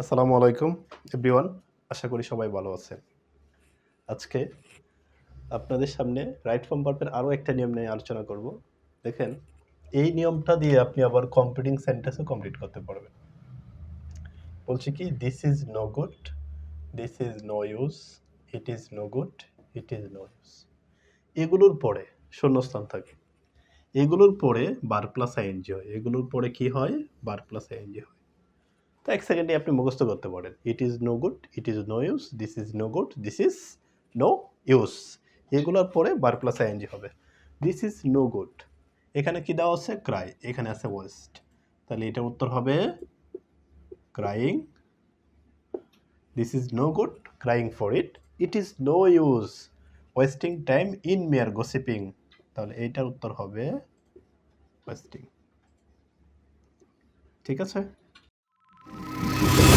আসসালামু আলাইকুম, এভরিওয়ান। আশা করি সবাই ভালো আছেন। আজকে আপনাদের সামনে রাইট ফর্ম ভার্বের আরও একটা নিয়ম নিয়ে আলোচনা করব। দেখেন, এই নিয়মটা দিয়ে আপনি আবার কম্পিউটিং সেন্টেন্সও কমপ্লিট করতে পারবেন। বলছি কি this is no good this is no use it is no good it is no use এগুলোর পরে শূন্যস্থান থাকে। এগুলোর পরে বার প্লাস আইএনজি হয়। এগুলোর পরে কি হয়? বার প্লাস আইএনজি হয়। তো এক সেকেন্ডে আপনি মুখস্থ করতে পারেন। It is no good it is no use this is no good this is no use এগুলোর পরে বার প্লাস আইএনজি হবে। দিস ইজ নো গুড এখানে কি দেওয়া আছে? ক্রাই এখানে আছে ওয়েস্ট তাহলে এটার উত্তর হবে crying this is no good crying for it it is no use wasting time in mere gossiping তাহলে এইটার উত্তর হবে ওয়েস্টিং ঠিক আছে? Thank you.